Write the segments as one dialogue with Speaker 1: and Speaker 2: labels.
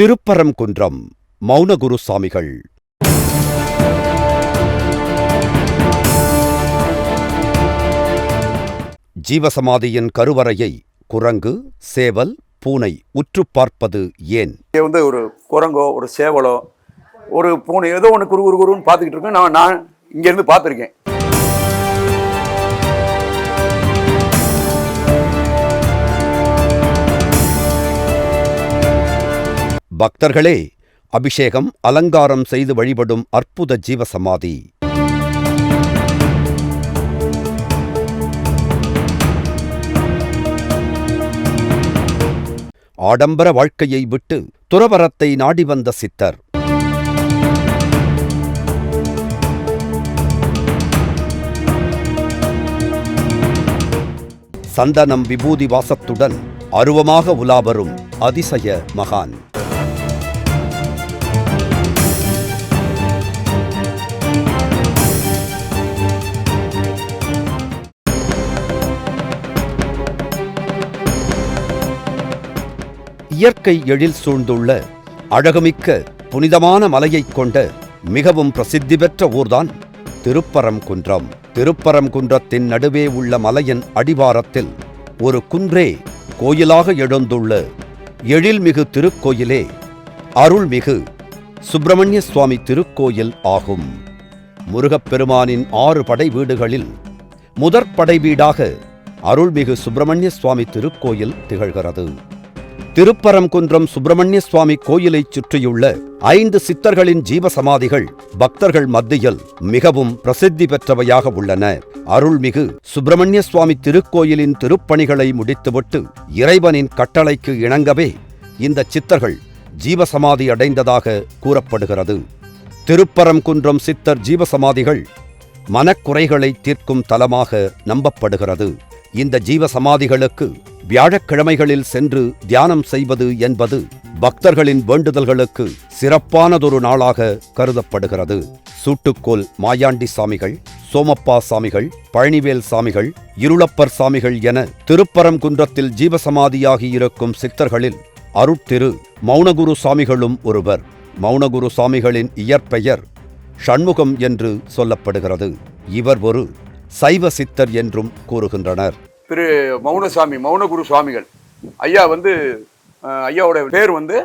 Speaker 1: திருப்பரங்குன்றம் மௌனகுரு சாமிகள். ஜீவசமாதியின் கருவறையை குரங்கு சேவல் பூனை உற்று பார்ப்பது ஏன்?
Speaker 2: இங்கே வந்து ஒரு குரங்கோ ஒரு சேவலோ ஒரு பூனை ஏதோ ஒன்று குரு குரு குருன்னு பார்த்துக்கிட்டு இருக்கேன் நான் நான் இங்கேருந்து பார்த்துருக்கேன்.
Speaker 1: பக்தர்களே அபிஷேகம் அலங்காரம் செய்து வழிபடும் அற்புத ஜீவசமாதி. ஆடம்பர வாழ்க்கையை விட்டு துறவரத்தை நாடி வந்த சித்தர். சந்தனம் விபூதி வாசத்துடன் அருவமாக உலாவரும் அதிசய மகான். இயற்கை எழில் சூழ்ந்துள்ள அழகுமிக்க புனிதமான மலையைக் கொண்ட மிகவும் பிரசித்தி பெற்ற ஊர்தான் திருப்பரங்குன்றம் திருப்பரங்குன்றத்தின் நடுவே உள்ள மலையின் அடிவாரத்தில் ஒரு குன்றே கோயிலாக எழுந்துள்ள எழில்மிகு திருக்கோயிலே அருள்மிகு சுப்பிரமணிய சுவாமி திருக்கோயில் ஆகும். முருகப்பெருமானின் ஆறு படை வீடுகளில் முதற் படை வீடாக அருள்மிகு சுப்பிரமணிய சுவாமி திருக்கோயில் திகழ்கிறது. திருப்பரங்குன்றம் சுப்பிரமணிய சுவாமி கோயிலைச் சுற்றியுள்ள ஐந்து சித்தர்களின் ஜீவசமாதிகள் பக்தர்கள் மத்தியில் மிகவும் பிரசித்தி பெற்றவையாக உள்ளன. அருள்மிகு சுப்பிரமணிய சுவாமி திருக்கோயிலின் திருப்பணிகளை முடித்துவிட்டு இறைவனின் கட்டளைக்கு இணங்கவே இந்த சித்தர்கள் ஜீவசமாதி அடைந்ததாக கூறப்படுகிறது. திருப்பரங்குன்றம் சித்தர் ஜீவசமாதிகள் மனக்குறைகளை தீர்க்கும் தலமாக நம்பப்படுகிறது. இந்த ஜீவசமாதிகளுக்கு வியாழக்கிழமைகளில் சென்று தியானம் செய்வது என்பது பக்தர்களின் வேண்டுதல்களுக்கு சிறப்பானதொரு நாளாக கருதப்படுகிறது. சூட்டுக்கோல் மாயாண்டி சாமிகள் சோமப்பா சாமிகள் பழனிவேல் சாமிகள் இருளப்பர் சாமிகள் என திருப்பரங்குன்றத்தில் ஜீவசமாதியாகியிருக்கும் சித்தர்களில் அருட்திரு மௌனகுரு சாமிகளும் ஒருவர். மௌனகுரு சாமிகளின் இயற்பெயர் ஷண்முகம் என்று சொல்லப்படுகிறது. இவர் ஒரு சைவ சித்தர் என்றும் கூறுகின்றனர்.
Speaker 2: திரு மௌனசாமி மௌனகுரு சுவாமிகள். ஐயா வந்து ஐயாவோட பேர் வந்து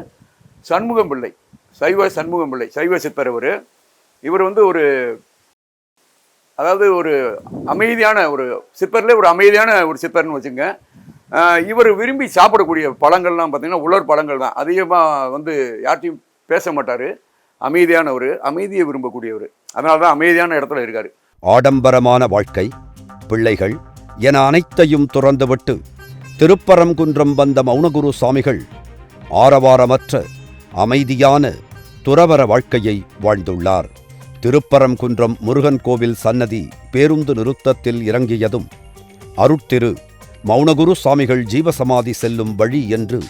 Speaker 2: சண்முகம் பிள்ளை. சைவ சண்முகம் பிள்ளை சைவ சித்தர் இவர். இவர் வந்து ஒரு அதாவது ஒரு அமைதியான ஒரு சித்தர்ல ஒரு அமைதியான ஒரு சித்தர்னு வச்சுங்க. இவர் விரும்பி சாப்பிடக்கூடிய பழங்கள்லாம் பார்த்திங்கன்னா உலர் பழங்கள் தான். அதிகமாக வந்து யார்ட்டையும் பேச மாட்டார். அமைதியானவர் அமைதியை விரும்பக்கூடியவர். அதனால தான் அமைதியான இடத்துல இருக்கார்.
Speaker 1: ஆடம்பரமான வாழ்க்கை பிள்ளைகள் என அனைத்தையும் துறந்துவிட்டு திருப்பரங்குன்றம் வந்த மௌனகுரு சுவாமிகள் ஆரவாரமற்ற அமைதியான துறவர வாழ்க்கையை வாழ்ந்துள்ளார். திருப்பரங்குன்றம் முருகன் கோவில் சன்னதி பேருந்து நிறுத்தத்தில் இறங்கியதும் அருட்திரு மௌனகுரு சுவாமிகள் ஜீவசமாதி செல்லும் வழி என்று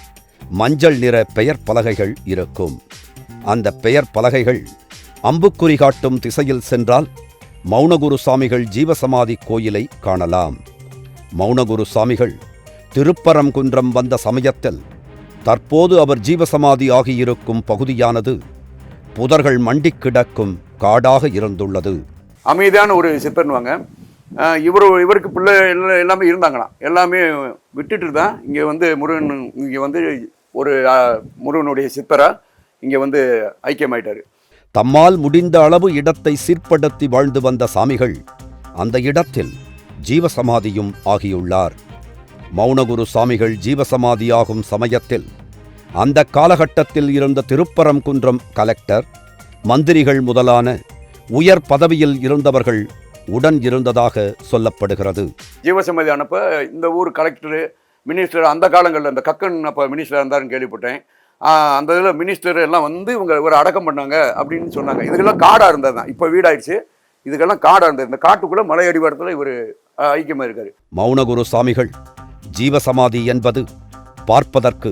Speaker 1: மஞ்சள் நிற பெயர் பலகைகள் இருக்கும். அந்த பெயர் பலகைகள் அம்புக்குறி காட்டும் திசையில் சென்றால் மௌனகுரு சுவாமிகள் ஜீவசமாதி கோயிலை காணலாம். மௌனகுரு சாமிகள் திருப்பரங்குன்றம் வந்த சமயத்தில் தற்போது அவர் ஜீவசமாதி ஆகியிருக்கும் பகுதியானது புதர்கள் மண்டிக் கிடக்கும் காடாக இருந்துள்ளது.
Speaker 2: அமைதியான ஒரு சித்தர்னுவாங்க அஹ் இவர் இவருக்கு பிள்ளை எல்லாம் எல்லாமே இருந்தாங்களாம். எல்லாமே விட்டுட்டு தான் இங்கே வந்து முருகன் இங்கே வந்து ஒரு முருகனுடைய சித்தராக இங்கே வந்து ஐக்கியமாயிட்டாரு.
Speaker 1: தம்மால் முடிந்த அளவு இடத்தை சீர்படுத்தி வாழ்ந்து வந்த சாமிகள் அந்த இடத்தில் ஜீவசமாதியும் ஆகியுள்ளார். மௌனகுரு சாமிகள் ஜீவசமாதியாகும் சமயத்தில் அந்த காலகட்டத்தில் இருந்த திருப்பரங்குன்றம் கலெக்டர் மந்திரிகள் முதலான உயர் பதவியில் இருந்தவர்கள் உடன் இருந்ததாக சொல்லப்படுகிறது.
Speaker 2: ஜீவசமாதி அனுப்ப இந்த ஊர் கலெக்டரு மினிஸ்டர் அந்த காலங்களில் இந்த கக்கன் அப்போ மினிஸ்டர் இருந்தாருன்னு கேள்விப்பட்டேன். அந்த இதில் மினிஸ்டர் எல்லாம் வந்து இவங்க ஒரு அடக்கம் பண்ணாங்க அப்படின்னு சொன்னாங்க. இதுக்கெல்லாம் காடாக இருந்தது தான் இப்போ வீடாயிடுச்சு. இதுக்கெல்லாம் காடாக இருந்தது. இந்த காட்டுக்குள்ளே மலை அடிவாரத்தில் இவர் ஐக்கியமாக இருக்காரு
Speaker 1: மௌனகுரு சாமிகள் ஜீவசமாதி என்பது பார்ப்பதற்கு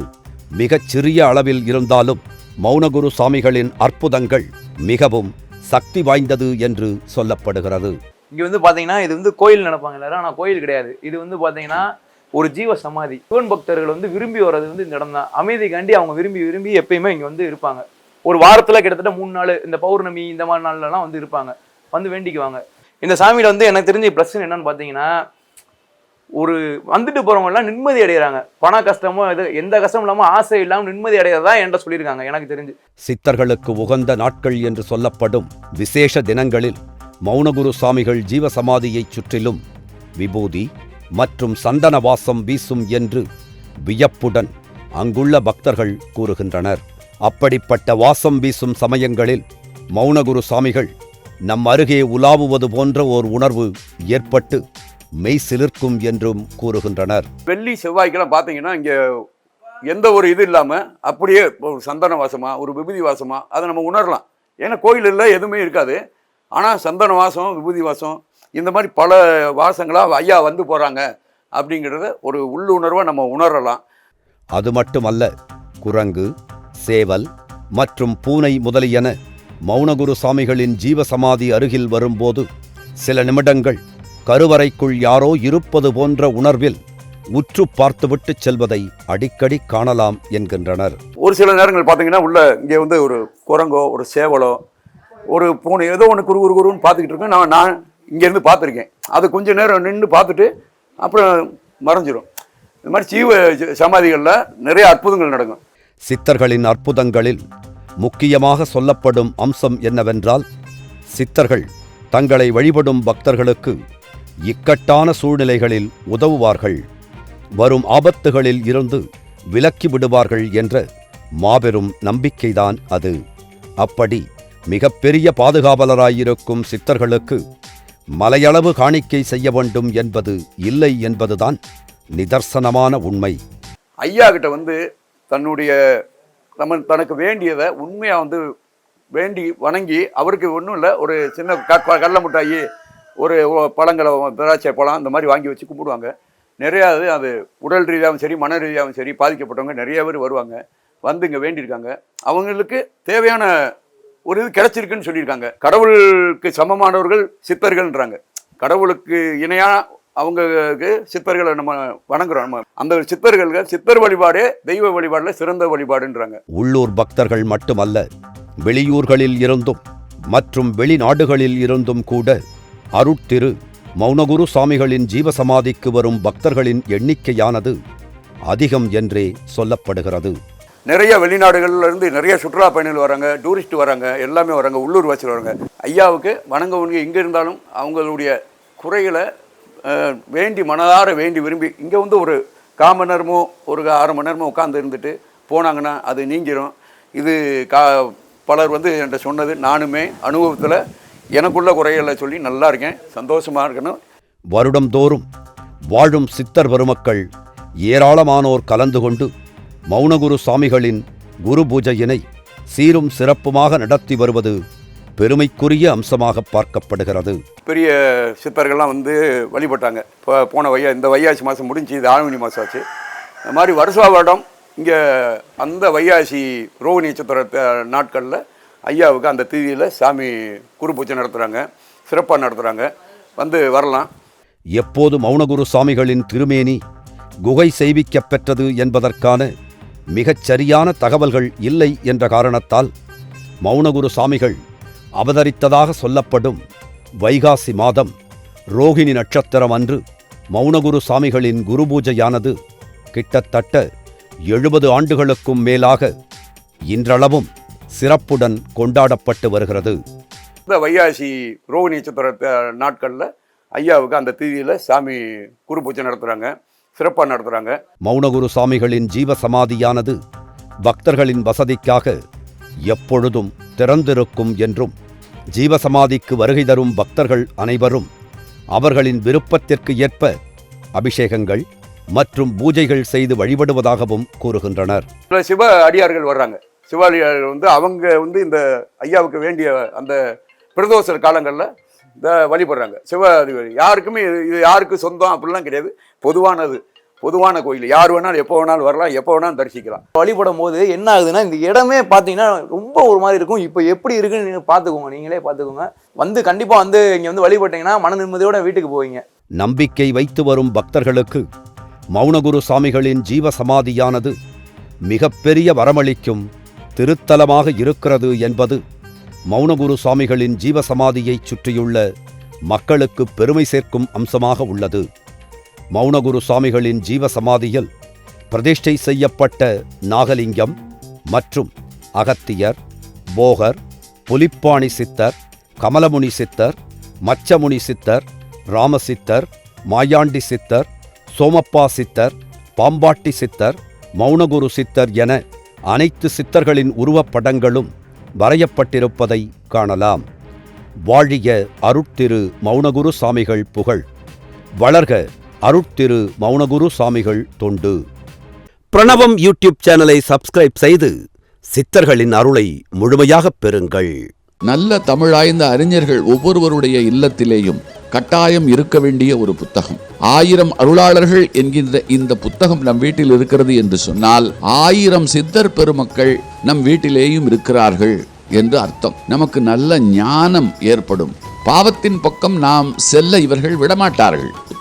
Speaker 1: மிகச் சிறிய அளவில் இருந்தாலும் மௌனகுரு சாமிகளின் அற்புதங்கள் மிகவும் சக்தி வாய்ந்தது என்று சொல்லப்படுகிறது.
Speaker 3: இங்க வந்து பாத்தீங்கன்னா இது வந்து கோயில் நினைப்பாங்க எல்லாரும் ஆனா கோயில் கிடையாது. இது வந்து பாத்தீங்கன்னா ஒரு ஜீவ சமாதி சிவன் பக்தர்கள் வந்து விரும்பி வர்றது வந்து இந்த இடம் தான் அமைதிக்காண்டி அவங்க விரும்பி விரும்பி எப்பயுமே இங்க வந்து இருப்பாங்க. ஒரு வாரத்துல கிட்டத்தட்ட மூணு நாள் இந்த பௌர்ணமி இந்த மாதிரி நாள்லலாம் வந்து இருப்பாங்க. வந்து வேண்டிக்குவாங்க. இந்த சாமியில் வந்து எனக்கு தெரிஞ்ச பிரச்சனை என்னன்னு பார்த்தீங்கன்னா ஒரு வந்துட்டு போகிறவங்கலாம் நிம்மதி அடைகிறாங்க பண கஷ்டமோ இது எந்த கஷ்டமும் இல்லாமல் ஆசை இல்லாமல் நிம்மதி அடைகிறதா என்கிட்ட சொல்லியிருக்காங்க எனக்கு தெரிஞ்சு.
Speaker 1: சித்தர்களுக்கு உகந்த நாட்கள் என்று சொல்லப்படும் விசேஷ தினங்களில் மௌனகுரு சாமிகள் ஜீவசமாதியைச் சுற்றிலும் விபூதி மற்றும் சந்தன வாசம் வீசும் என்று வியப்புடன் அங்குள்ள பக்தர்கள் கூறுகின்றனர். அப்படிப்பட்ட வாசம் வீசும் சமயங்களில் மௌனகுரு சாமிகள் நம் அருகே உலாவுவது போன்ற ஓர் உணர்வு ஏற்பட்டு மெய் சிலிர்க்கும் என்றும் கூறுகின்றனர்.
Speaker 2: வெள்ளி செவ்வாய்க்கெல்லாம் பார்த்தீங்கன்னா இங்கே எந்த ஒரு இது இல்லாமல் அப்படியே ஒரு சந்தன வாசமா ஒரு விபூதி வாசமா அதை நம்ம உணரலாம். ஏன்னா கோயிலில் எதுவுமே இருக்காது. ஆனால் சந்தன வாசம் விபூதி வாசம் இந்த மாதிரி பல வாசங்களாக ஐயா வந்து போகிறாங்க அப்படிங்கிறத ஒரு உள்ளுணர்வை நம்ம உணரலாம்.
Speaker 1: அது மட்டுமல்ல குரங்கு சேவல் மற்றும் பூனை முதலியன மௌனகுரு சாமிகளின் ஜீவசமாதி அருகில் வரும்போது சில நிமிடங்கள் கருவறைக்குள் யாரோ இருப்பது போன்ற உணர்வில் உற்று பார்த்துவிட்டுச் செல்வதை அடிக்கடி காணலாம் என்கின்றனர்.
Speaker 2: ஒரு சில நேரங்கள் பார்த்தீங்கன்னா உள்ள இங்கே வந்து ஒரு குரங்கோ ஒரு சேவலோ ஒரு பூனை ஏதோ ஒன்று குரு குரு குருன்னு பார்த்துக்கிட்டு இருக்கேன் நான் நான் இங்கேருந்து பார்த்துருக்கேன். அது கொஞ்ச நேரம் நின்று பார்த்துட்டு அப்புறம் மறைஞ்சிரும். இந்த மாதிரி ஜீவ சமாதிகளில் நிறைய அற்புதங்கள் நடக்கும்.
Speaker 1: சித்தர்களின் அற்புதங்களில் முக்கியமாக சொல்லப்படும் அம்சம் என்னவென்றால் சித்தர்கள் தங்களை வழிபடும் பக்தர்களுக்கு இக்கட்டான சூழ்நிலைகளில் உதவுவார்கள். வரும் ஆபத்துகளில் இருந்து விலக்கி விடுவார்கள் என்ற மாபெரும் நம்பிக்கைதான் அது. அப்படி மிகப்பெரிய பாதுகாவலராயிருக்கும் சித்தர்களுக்கு மலையளவு காணிக்கை செய்ய வேண்டும் என்பது இல்லை என்பதுதான் நிதர்சனமான உண்மை.
Speaker 2: ஐயா கிட்ட வந்து தன்னுடைய நம்ம தனக்கு வேண்டியதை உண்மையாக வந்து வேண்டி வணங்கி அவருக்கு ஒன்றும் இல்லை ஒரு சின்ன க- கடல மிட்டாயி ஒரு பழங்களை திராட்சை பழம் இந்த மாதிரி வாங்கி வச்சு கும்பிடுவாங்க. நிறையா அது அது உடல் ரீதியாகவும் சரி மன ரீதியாகவும் சரி பாதிக்கப்பட்டவங்க நிறைய பேர் வருவாங்க. வந்து இங்கே வேண்டியிருக்காங்க. அவங்களுக்கு தேவையான ஒரு இது கிடைச்சிருக்குன்னு சொல்லியிருக்காங்க. கடவுளுக்கு சமமானவர்கள் சித்தர்கள்ன்றாங்க. கடவுளுக்கு இணையாக அவங்களுக்கு சித்தர்களை நம்ம வணங்குறோம். நம்ம அந்த சித்தர்கள் சித்தர் வழிபாடே தெய்வ வழிபாடில் சிறந்த வழிபாடுன்றாங்க.
Speaker 1: உள்ளூர் பக்தர்கள் மட்டுமல்ல வெளியூர்களில் இருந்தும் மற்றும் வெளிநாடுகளில் இருந்தும் கூட அருட்திரு மௌனகுரு சாமிகளின் ஜீவசமாதிக்கு வரும் பக்தர்களின் எண்ணிக்கையானது அதிகம் என்றே சொல்லப்படுகிறது.
Speaker 2: நிறைய வெளிநாடுகள்ல இருந்து நிறைய சுற்றுலா பயணிகள் வராங்க டூரிஸ்ட் வராங்க எல்லாமே வராங்க உள்ளூர் வாசிகள் வராங்க. ஐயாவுக்கு வணங்கவங்க இங்கே இருந்தாலும் அவங்களுடைய குறைகளை வேண்டி மனதார வேண்டி விரும்பி இங்கே வந்து ஒரு கால் மணி நேரமோ ஒரு அரை மணி நேரமோ உட்காந்து இருந்துட்டு போனாங்கன்னா அது நீங்கிரும். இது கா பலர் வந்து என்கிட்ட சொன்னது நானுமே அனுபவத்தில் எனக்குள்ள குறைகளை சொல்லி நல்லா இருக்கேன் சந்தோஷமாக இருக்கணும்.
Speaker 1: வருடந்தோறும் வாழும் சித்தர் பெருமக்கள் ஏராளமானோர் கலந்து கொண்டு மௌனகுரு சுவாமிகளின் குரு பூஜையினை சீரும் சிறப்புமாக நடத்தி வருவது பெருமைக்குரிய அம்சமாக பார்க்கப்படுகிறது.
Speaker 2: பெரிய சித்தர்கள்லாம் வந்து வழிபட்டாங்க. இப்போ போன வையா இந்த வையாசி மாதம் முடிஞ்சு இது ஆவணி மாதம் ஆச்சு. இந்த மாதிரி வருஷா வருடம் இங்கே அந்த வையாசி ரோகிணி நட்சத்திர நாட்களில் ஐயாவுக்கு அந்த தீதியில் சாமி குரு பூஜை நடத்துகிறாங்க சிறப்பாக நடத்துகிறாங்க வந்து வரலாம்.
Speaker 1: எப்போது மௌனகுரு சாமிகளின் திருமேனி குகை செய்விக்கப் பெற்றது என்பதற்கான மிகச் சரியான தகவல்கள் இல்லை என்ற காரணத்தால் மௌனகுரு சாமிகள் அவதரித்ததாக சொல்லப்படும் வைகாசி மாதம் ரோகிணி நட்சத்திரம் அன்று மௌனகுரு சாமிகளின் குரு பூஜையானது கிட்டத்தட்ட எழுபது ஆண்டுகளுக்கும் மேலாக இன்றளவும் சிறப்புடன் கொண்டாடப்பட்டு வருகிறது.
Speaker 2: இந்த வைகாசி ரோகிணி நட்சத்திர நாட்கள்ல ஐயாவுக்கு அந்த திதியில சாமி குரு பூஜை நடத்துறாங்க சிறப்பாக நடத்துறாங்க.
Speaker 1: மௌனகுரு சாமிகளின் ஜீவ சமாதியானது பக்தர்களின் வசதிக்காக எப்பொழுதும் திறந்திருக்கும் என்றும் ஜீவசமாதிக்கு வருகை தரும் பக்தர்கள் அனைவரும் அவர்களின் விருப்பத்திற்கு ஏற்ப அபிஷேகங்கள் மற்றும் பூஜைகள் செய்து வழிபடுவதாகவும் கூறுகின்றனர்.
Speaker 2: சிவ அடியார்கள் வர்றாங்க. சிவ அடியார்கள் வந்து அவங்க வந்து இந்த ஐயாவுக்கு வேண்டிய அந்த பிரதோஷ காலங்களில் இந்த வழிபடுறாங்க. சிவ அடியார். யாருக்குமே இது யாருக்கு சொந்தம் அப்படிலாம் கிடையாது. பொதுவானது. பொதுவான கோயில். யார் வேணாலும் எப்போ வேணாலும் வரலாம் எப்போ வேணாலும் தரிசிக்கலாம்.
Speaker 3: வழிபடும் போது என்ன ஆகுதுன்னா இந்த இடமே பார்த்தீங்கன்னா ரொம்ப ஒரு மாதிரி இருக்கும். இப்போ எப்படி இருக்குன்னு நீங்கள் பார்த்துக்கோங்க நீங்களே பார்த்துக்கோங்க வந்து கண்டிப்பாக வந்து இங்கே வந்து வழிபட்டீங்கன்னா மன நிம்மதியோட வீட்டுக்கு போவீங்க.
Speaker 1: நம்பிக்கை வைத்து வரும் பக்தர்களுக்கு மௌனகுரு சாமிகளின் ஜீவ சமாதியானது மிகப்பெரிய வரமளிக்கும் திருத்தலமாக இருக்கிறது என்பது மௌனகுரு சாமிகளின் ஜீவ சமாதியைச் சுற்றியுள்ள மக்களுக்கு பெருமை சேர்க்கும் அம்சமாக உள்ளது. மௌனகுரு சுவாமிகளின் ஜீவசமாதியில் பிரதிஷ்டை செய்யப்பட்ட நாகலிங்கம் மற்றும் அகத்தியர் போகர் புலிப்பாணி சித்தர் கமலமுனி சித்தர் மச்சமுனி சித்தர் ராமசித்தர் மாயாண்டி சித்தர் சோமப்பா சித்தர் பாம்பாட்டி சித்தர் மௌனகுரு சித்தர் என அனைத்து சித்தர்களின் உருவப்படங்களும் வரையப்பட்டிருப்பதை காணலாம். வாழிய அருட்திரு மௌனகுரு சாமிகள் புகழ். வளர்க அருட்திரு மௌனகுரு சாமிகள் தொண்டு. பிரணவம் யூடியூப் சேனலை சப்ஸ்கிரைப் செய்து சித்தர்களின் அருளை முழுமையாகப் பெறுங்கள்.
Speaker 4: நல்ல தமிழாய்ந்த அறிஞர்கள் ஒவ்வொருவருடைய இல்லத்திலேயும் கட்டாயம் இருக்க வேண்டிய ஒரு புத்தகம். ஆயிரம் அருளாளர்கள் என்கின்ற இந்த புத்தகம் நம் வீட்டில் இருக்கிறது என்று சொன்னால் ஆயிரம் சித்தர் பெருமக்கள் நம் வீட்டிலேயும் இருக்கிறார்கள் என்று அர்த்தம். நமக்கு நல்ல ஞானம் ஏற்படும். பாவத்தின் பக்கம் நாம் செல்ல இவர்கள் விடமாட்டார்கள்.